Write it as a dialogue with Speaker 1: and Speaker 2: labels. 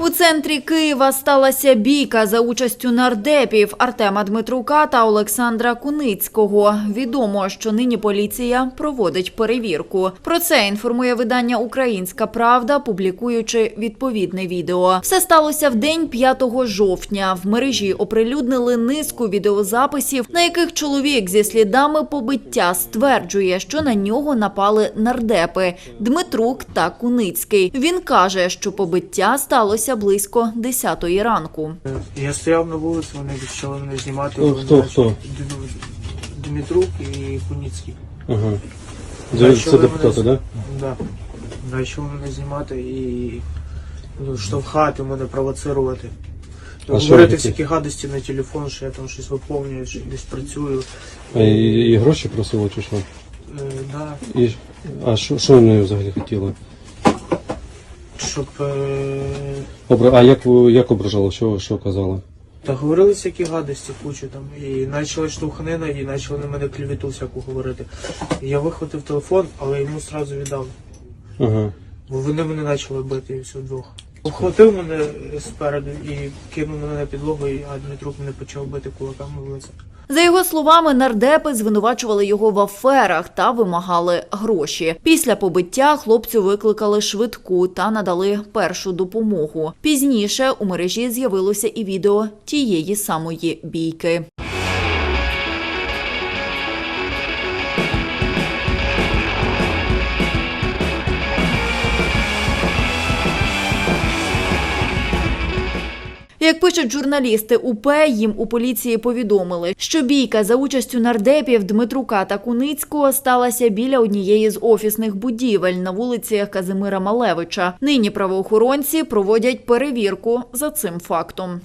Speaker 1: У центрі Києва сталася бійка за участю нардепів Артема Дмитрука та Олександра Куницького. Відомо, що нині поліція проводить перевірку. Про це інформує видання Українська Правда, публікуючи відповідне відео. Все сталося в день 5 жовтня. В мережі оприлюднили низку відеозаписів, на яких чоловік зі слідами побиття стверджує, що на нього напали нардепи Дмитрук та Куницький. Він каже, що побиття сталося близько 10 ранку.
Speaker 2: Я стояв на вулиці, вони почали мене знімати.
Speaker 3: Хто-
Speaker 2: вони
Speaker 3: хто- хто?
Speaker 2: Дмитрук і Куніцький.
Speaker 3: Ага. Це, депутати,
Speaker 2: мене-
Speaker 3: да?
Speaker 2: Да. Почали мене знімати і ну, штовхати мене, провоцирувати.
Speaker 3: А
Speaker 2: Говорити всякі гадості на телефон, що я там щось виповнюю, що десь працюю.
Speaker 3: А і, і гроші просили чи що?
Speaker 2: Е, да,
Speaker 3: І, а що, що вони взагалі хотіли?
Speaker 2: Щоб е,
Speaker 3: Обра... А як, ви- як ображали, що, що казали?
Speaker 2: та говорили всякі гадості, кучу там. І почала штовханина, і почали на мене клевету всяку говорити. І я вихватив телефон, але йому одразу віддав.
Speaker 3: Ага.
Speaker 2: Бо вони мене почали бити і все вдвох. Обхватив мене спереду і кинув мене на підлогу, а Дмитрук мене почав бити кулаками в лице.
Speaker 1: За його словами, нардепи звинувачували його в аферах та вимагали гроші. Після побиття хлопцю викликали швидку та надали першу допомогу. Пізніше у мережі з'явилося і відео тієї самої бійки. Як пишуть журналісти УП, їм у поліції повідомили, що бійка за участю нардепів Дмитрука та Куницького сталася біля однієї з офісних будівель на вулиці Казимира Малевича. Нині правоохоронці проводять перевірку за цим фактом.